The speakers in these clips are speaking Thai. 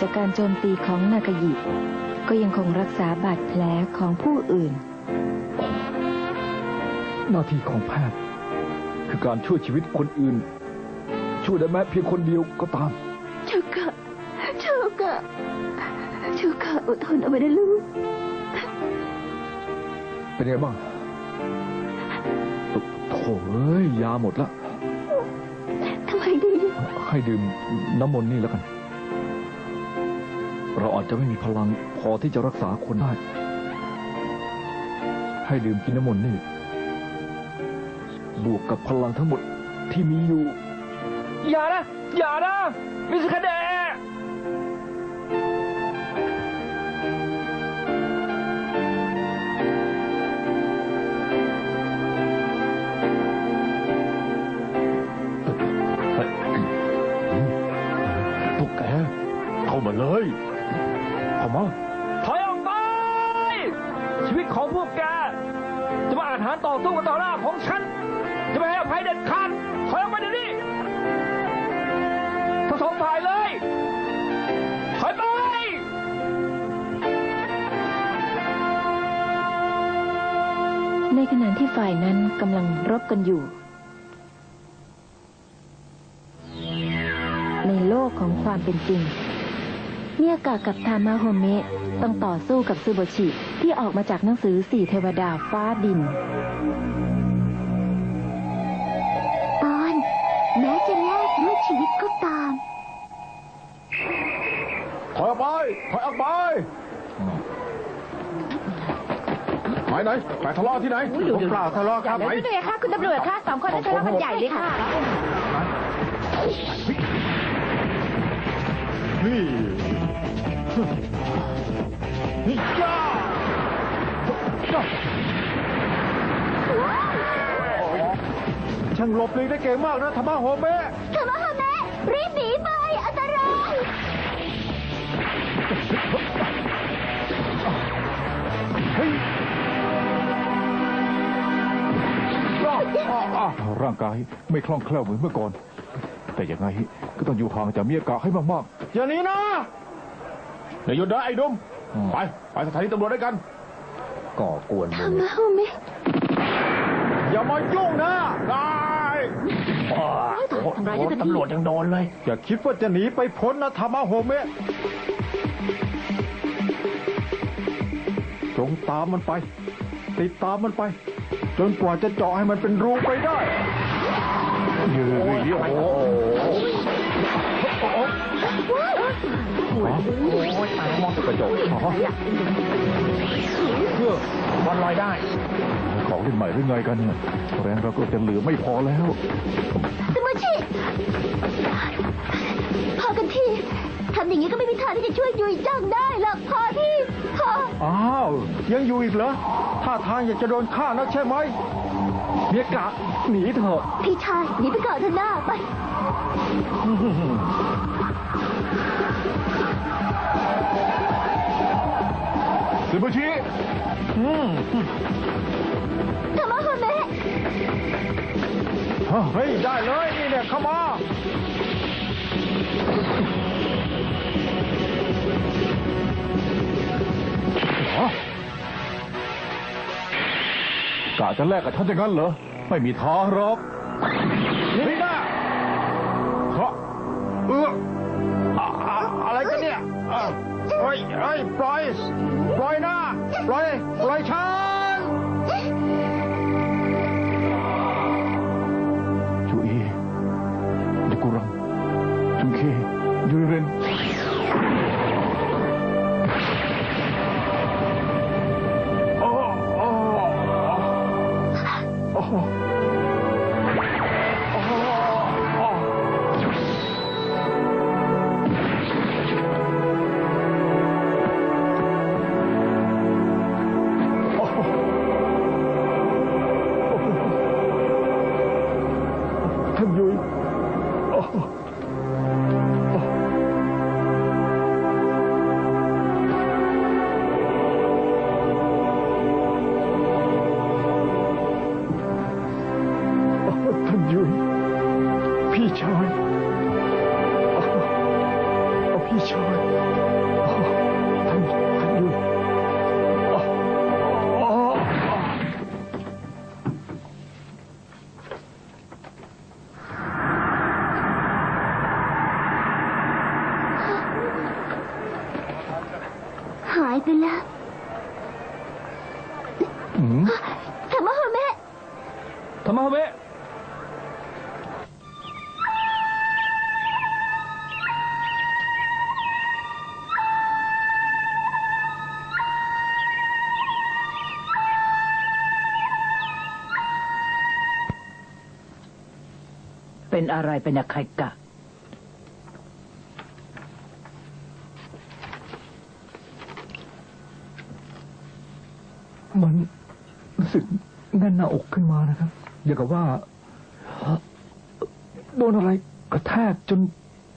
จ็บจากการโจมตีของนากายิก็ยังคงรักษาบาดแผลของผู้อื่น หน้าที่ของแพทย์คือการช่วยชีวิตคนอื่น ช่วยได้แม้เพียงคนเดียวก็ตามชูกะชูกะชูกะอดทนเอาไว้นะลูก เป็นไงบ้างโถโถ่เอ้ยยาหมดละทำไมดี ให้ดื่มน้ำมนต์นี่แล้วกัน เราอาจจะไม่มีพลังพอที่จะรักษาคนได้ ให้ดื่มกินน้ำมนต์นี่ บวกกับพลังทั้งหมดที่มีอยู่ อย่านะ อย่านะมิสคาเด ที่ฝ่ายนั้นกำลังรบกันอยู่ ในโลกของความเป็นจริงเมียกากับทามาโฮเมะต้องต่อสู้กับซูโบชิที่ออกมาจากหนังสือสี่เทวดาฟ้าดิน ตอนแม้จะแลกด้วยชีวิตก็ตาม ถอยออกไป ถอยออกไปไห นไหนไปทะเลาะที่ไหนผมเปล่าทะเลาะครับไหนเดี๋ยวค่ะคุณตำรวจค่ะสองคนนั้นทะเลาะกันใหญ่เลยค่ะ นี่นี่ย่าย่าช่างหลบหลีกได้เก่งมากนะธรรมะโฮเมะเธอมาฮะแม่รีบหนีไปอันตราย ร่างกายไม่คล่องแคล่วเหมือนเมื่อก่อน แต่ยังไงก็ต้องอยู่ห่างจากเมียกะให้มากอย่าหนีนะอย่าหยุดนะไอ้ดุมไปไปสถานีตำรวจด้วยกันๆก่อกวนมึงมาฮะแม่อย่ามายุ่งนะได้ทำร้ายเจ้าหน้าที่ตำรวจยังโดนเลย อย่าคิดว่าจะหนีไปพ้นนะธรรมะโฮเมะจงตามมันไป ติดตามมันไป จนกว่าจะเจาะให้มันเป็นรูไปได้ยืนโอ้โหโอ้ยตายมองกระจกอ๋อเพื่อบอลลอยได้ ของเล่ใหม่หรือไงกันเนี่ยแรงเราก็จะเหลือไม่พอแล้วสมาชิพอกันทีทำอย่างนี้ก็ไม่มีทางที่จะช่วยยุยจังได้หรอกพอที่ ออ้าวยังอยู่อีกเหรอท่าทางอยากจะโดนฆ่านักใช่ไหมเมียกะหนีเถอะ พี่ชายหนีไปก่อนเถอะหน้าไปสิบุชิอืมธรรมะฮะแม่เฮ้ยได้เลยนี่เนี่ยเข้ามา กะจะแลกกับฉันอย่างนั้นเหรอ ไม่มีทางหรอกนี่นะเพราะเอออะอะอะไรกันเนี่ยอะเฮ้ยเฮ้ยปล่อย ปล่อยนะ ปล่อย ปล่อยฉันายไปแล้วอืมธรรมะโฮเมะทำไมเมะเป็นอะไรเป็นอะใครกะ มันรู้สึกแน้าอกขึ้นมานะครับ อย่างกับว่าโดนอะไรกระแทกจน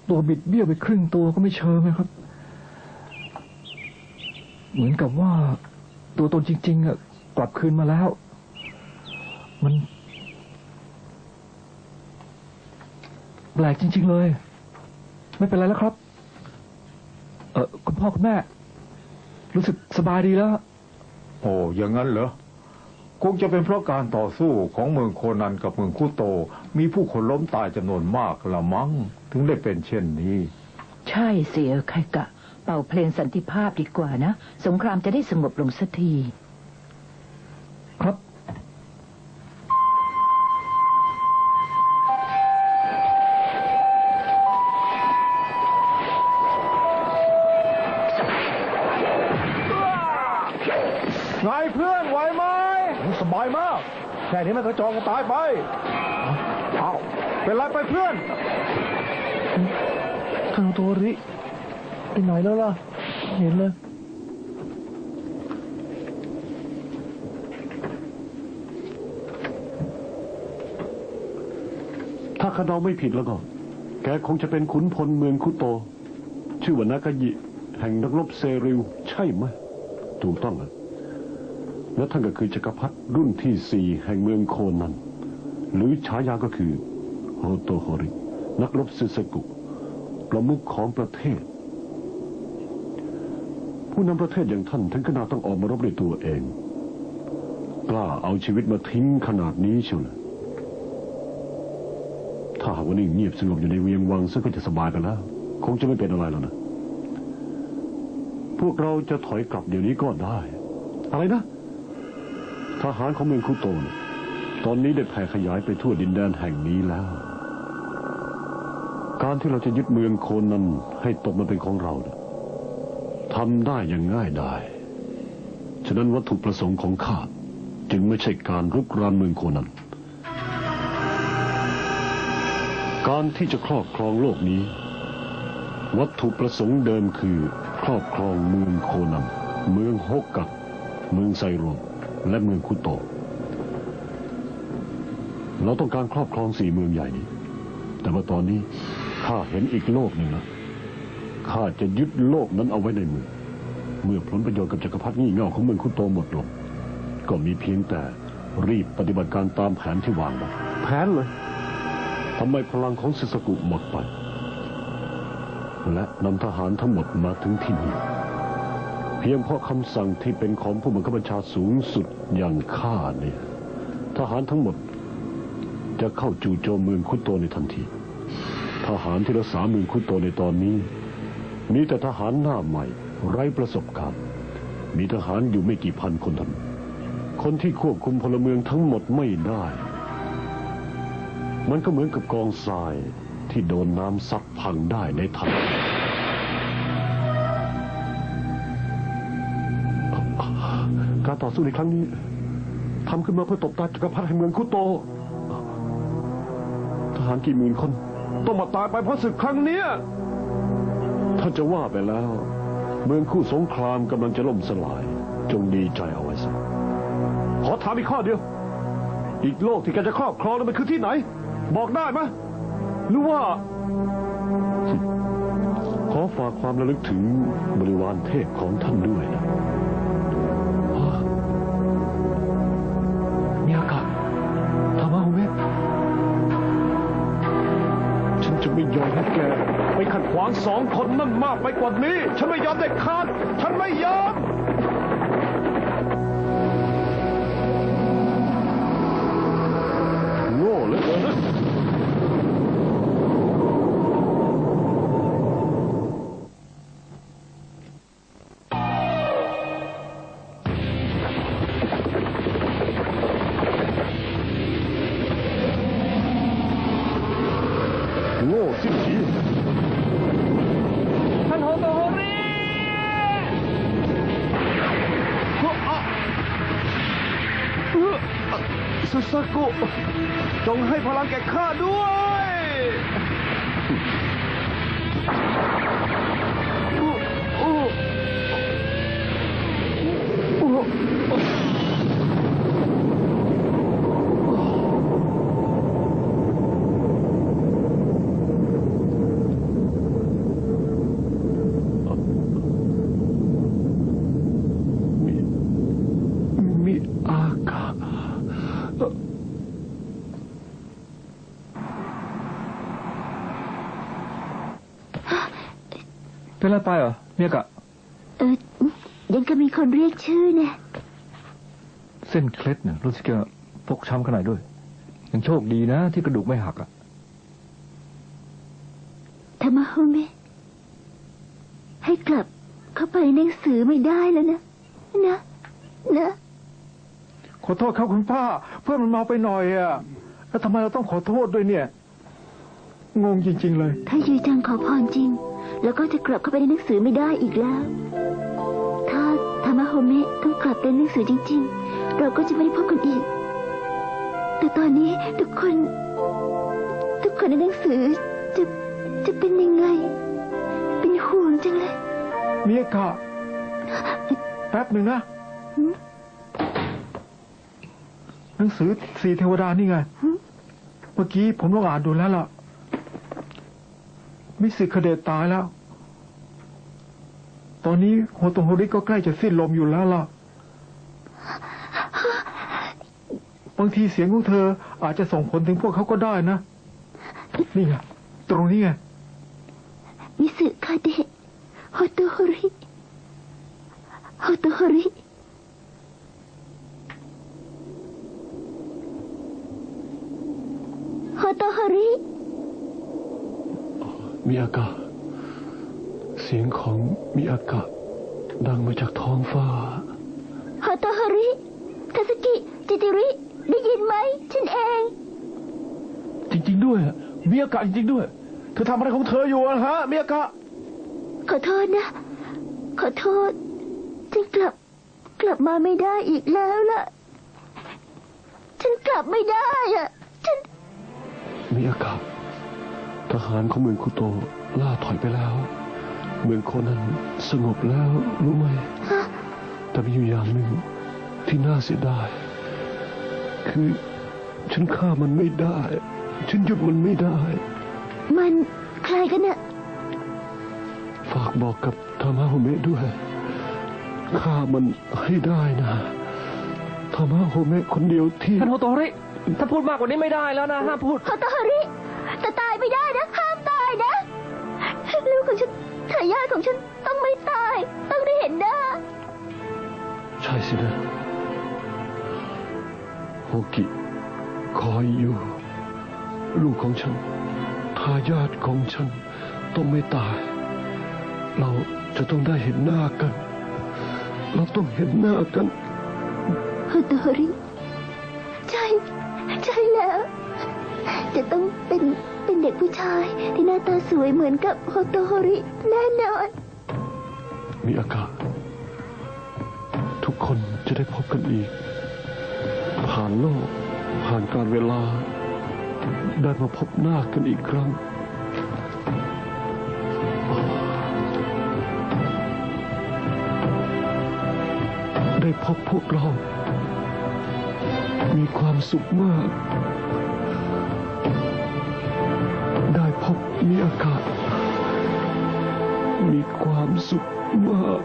ตัวบิดเบี้ยวไปครึ่งตัวก็ไม่เชิงนะครับ เหมือนกับว่าตัวตนจริง ๆอะกลับคืนมาแล้ว มันแปลกจริง ๆ เลย ไม่เป็นไรแล้วครับ เออคุณพ่อคุณแม่ รู้สึกสบายดีแล้ว โอ้อย่างนั้นเหรอ คงจะเป็นเพราะการต่อสู้ของเมืองโคนันกับเมืองคุโต มีผู้คนล้มตายจำนวนมากละมั้ง ถึงได้เป็นเช่นนี้ ใช่เสียใครกะ เป่าเพลงสันติภาพดีกว่านะ สงครามจะได้สงบลงสักที ครับ ไงเพื่อนไหวไหมสบายมาก แค่นี้มันก็จองตายไปเอาเป็นไรไปเพื่อนทางโตริไปไหนแล้วล่ะ เห็นเลยถ้าข้าเดาไม่ผิดแล้วก็ แกคงจะเป็นขุนพลเมืองคุโต ชื่อว่านากายิ แห่งนักรบเซริวใช่ไหมถูกต้องอะ และท่านก็คือจักรพรรดิรุ่นที่สี่แห่งเมืองโคนัน หรือฉายาก็คือโฮโตโฮริ นักรบซึสกุ ประมุขของประเทศ ผู้นำประเทศอย่างท่านถึงขนาดต้องออกมารบด้วยตัวเอง กล้าเอาชีวิตมาทิ้งขนาดนี้เชียวนะถ้าหากว่านิ่งเงียบสงบอยู่ในเวียงวังซึ่งก็จะสบายไปแล้ว คงจะไม่เป็นอะไรแล้วนะ พวกเราจะถอยกลับเดี๋ยวนี้ก็ได้ อะไรนะ ทหารของเมืองคุโตนตอนนี้ได้แผ่ขยายไปทั่วดินแดนแห่งนี้แล้ว การที่เราจะยึดเมืองโคนนั้นให้ตกมาเป็นของเราเนี่ยทำได้อย่างง่ายได้ฉะนั้นวัตถุประสงค์ของข้าจึงไม่ใช่การรุกรานเมืองโคนัน การที่จะครอบครองโลกนี้ วัตถุประสงค์เดิมคือ ครอบครองเมืองโคนัมเมืองฮกกัดเมืองไซโรน และเมืองคุโตะเราต้องการครอบครองสี่เมืองใหญ่นี้ แต่ว่าตอนนี้ข้าเห็นอีกโลกหนึ่งนะข้าจะยึดโลกนั้นเอาไว้ในมือ เมื่อผลประโยชน์กับจักรพรรดิงี่เง่าของเมืองคุโตะหมดลง ก็มีเพียงแต่รีบปฏิบัติการตามแผนที่วางไว้แผนเลยทำไมพลังของซิสกุหมดไป และนำทหารทั้งหมดมาถึงที่นี่ เพียงเพราะคำสั่งที่เป็นของผู้บังคับบัญชาสูงสุดอย่างข้าเนี่ย ทหารทั้งหมดจะเข้าจู่โจมเมืองคุโตในทันที ทหารที่รักษาเมืองคุโตในตอนนี้ มีแต่ทหารหน้าใหม่ ไร้ประสบการณ์ มีทหารอยู่ไม่กี่พันคนนั้นคนที่ควบคุมพลเมืองทั้งหมดไม่ได้ มันก็เหมือนกับกองทรายที่โดนน้ำซัดพังได้ในทันที ต่อสู้ในครั้งนี้ทำขึ้นมาเพื่อตบตาจักรพรรดิแห่งเมืองคุโต ทหารกี่หมื่นคน ต้องมาตายไปเพราะศึกครั้งเนี้ยถ้าจะว่าไปแล้ว เมืองคู่สงครามกำลังจะล่มสลาย จงดีใจเอาไว้ซะขอถามอีกข้อเดียว อีกโลกที่แกจะครอบครองนั้นมันคือที่ไหน บอกได้ไหมหรือว่า ขอฝากความระลึกถึงบริวารเทพของท่านด้วยนะ ดขวางสองคนนั่นมากไปกว่านี้ ฉันไม่ยอมเด็ดขาด ฉันไม่ยอม โง่เหลือเกินนะโง่สิ้น ซาซากุ จงให้พลังแก่ข้าด้วยมิมิอากา เป็นอะไรไปเหรอเมียกะ เออยังก็มีคนเรียกชื่อนะเส้นเคล็ดเนี่ยรู้สึกจะฟกช้ำขนาดด้วย ยังโชคดีนะ ที่กระดูกไม่หักอะธรรมะโฮเมะให้กลับเข้าไปในหนังสือไม่ได้แล้วนะ นะ นะ ขอโทษครับคุณป้า เพื่อนมันเมาไปหน่อยอะแล้วทำไมเราต้องขอโทษด้วยเนี่ย งงจริง ๆ เลย ถ้ายูจังขอพรจริง แล้วก็จะกลับเข้าไปในหนังสือไม่ได้อีกแล้ว ถ้าธรรมะโฮเมะต้องกลับในหนังสือจริง ๆ เราก็จะไม่ได้พบกันอีก แต่ตอนนี้ทุกคน ทุกคนในหนังสือจะจะเป็นยังไง เป็นห่วงจังเลยเมียกะแป๊บหนึ่งนะหนังสือสีเทวดานี่ไง เมื่อกี้ผมลองอ่านดูแล้วล่ะ มิสิคเดตตายแล้ว ตอนนี้โฮโตโฮริก็ใกล้จะสิ้นลมอยู่แล้วล่ะ บางทีเสียงของเธออาจจะส่งผลถึงพวกเขาก็ได้นะ นี่ไง ตรงนี้ไง มิสึคาเดะโฮโตโฮริโฮโตโฮริโฮโตโฮริ มิอากา เสียงของมิอากา ดังมาจากท้องฟ้า โฮโตโฮริคาสกิจิติริ ได้ยินไหม ฉันเอง จริง ๆ ด้วยอะเมียกะจริงๆด้วย เธอทำอะไรของเธออยู่อะฮะเมียกะ ขอโทษนะ ขอโทษฉันกลับ กลับมาไม่ได้อีกแล้วล่ะ ฉันกลับไม่ได้อะฉันมิอากาทหารของเมืองคุโตล่าถอยไปแล้ว เมืองโคนันสงบแล้วรู้ไหมแต่มีอยู่อย่างหนึ่งที่น่าเสียดาย คือฉันฆ่ามันไม่ได้ ฉันหยุดมันไม่ได้ มันใครกันน่ะ ฝากบอกกับธรรมะโฮเมะด้วยฆ่ามันให้ได้นะธรรมะโฮเมะคนเดียวที่ท่านโฮโตโฮริ ถ้าพูดมากกว่านี้ไม่ได้แล้วนะห้ามพูดโฮโตโฮริแต่ตายไม่ได้นะ ห้ามตายนะ ลูกของฉันทายาทของฉันต้องไม่ตาย ต้องได้เห็นหน้า ใช่สินะโฮกิคอยอยู่ ลูกของฉันทายาทของฉันต้องไม่ตาย เราจะต้องได้เห็นหน้ากัน เราต้องเห็นหน้ากันโฮโตโฮริใช่ ใช่แล้ว จะต้องเป็นเป็นเด็กผู้ชายที่หน้าตาสวยเหมือนกับโฮโตโฮริแน่นอน มีอากาศ ทุกคนจะได้พบกันอีก ผ่านโลกผ่านการเวลา ได้มาพบหน้ากันอีกครั้ง ได้พบพวกเรา มีความสุขมาก ได้พบมีอากาศ มีความสุขมาก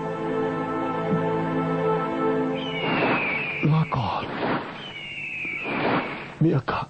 ลาก่อนมีอากาศ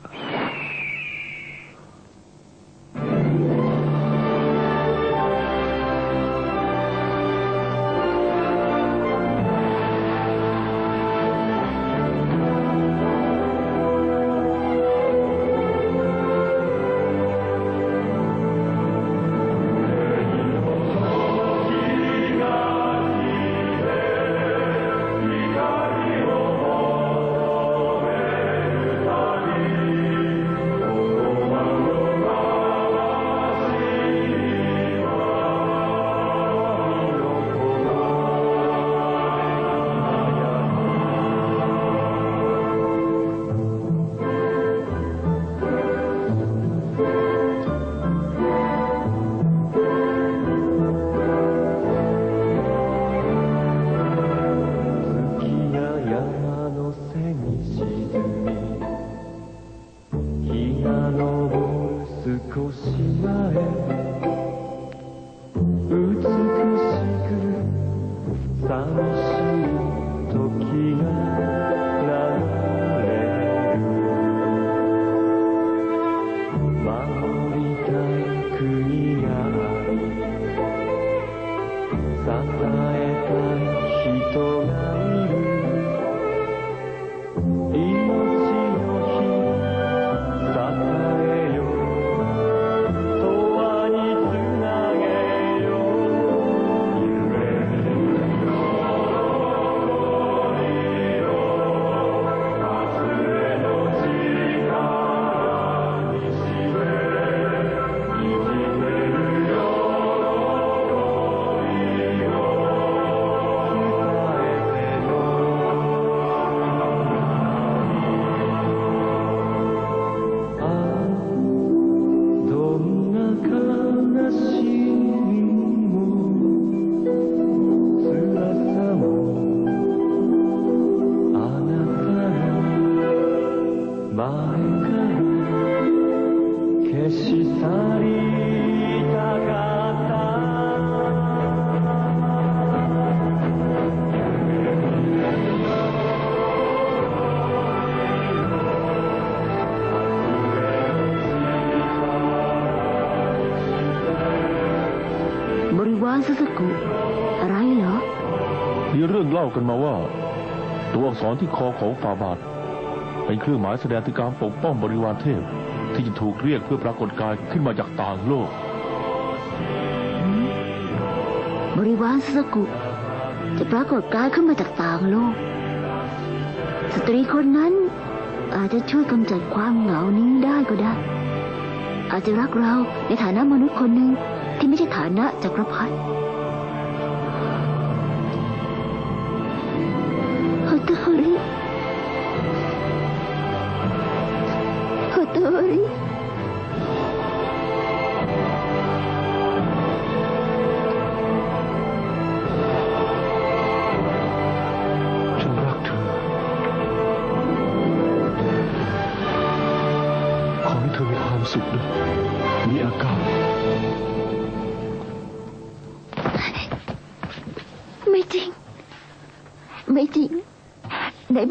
ารซูซูกุอะไรเหรอ มีเรื่องเล่ากันมาว่า ตัวอักษรที่คอของฝ่าบาท เป็นเครื่องหมายแสดงถึงการปกป้องบริวารเทพ ที่จะถูกเรียกเพื่อปรากฏกายขึ้นมาจากต่างโลก บริวารซูซูกุ จะปรากฏกายขึ้นมาจากต่างโลก สตรีคนนั้นอาจจะช่วยกำจัดความเหงานี้ได้ก็ได้ อาจจะรักเราในฐานะมนุษย์คนหนึ่ง ที่ไม่ใช่ฐานะจักรพรรดิฮัตโตริ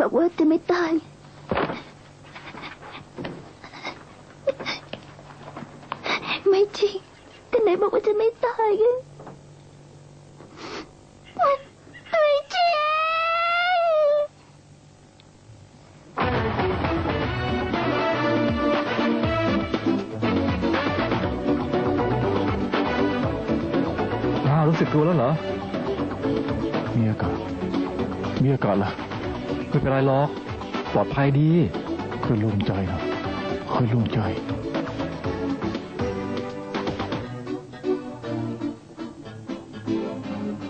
บอกว่าจะไม่ตาย ไม่จริงแต่ไหนบอกว่าจะไม่ตายไงไม่จริงอ้าวรู้สึกตัวแล้วเหรอ มีอากาศมีอากาศล่ะไม่ เป็นไรหรอก ปลอดภัยดีค่อยโล่งใจนะค่อยโล่งใจ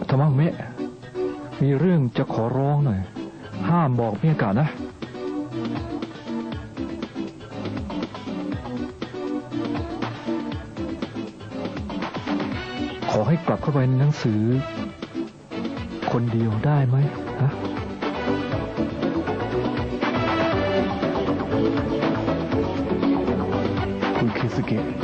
ธรรมะเมะ มีเรื่องจะขอร้องหน่อย ห้ามบอกมีอากาศนะ ขอให้กลับเข้าไปในหนังสือ คนเดียวได้ไหมฮะ คุณ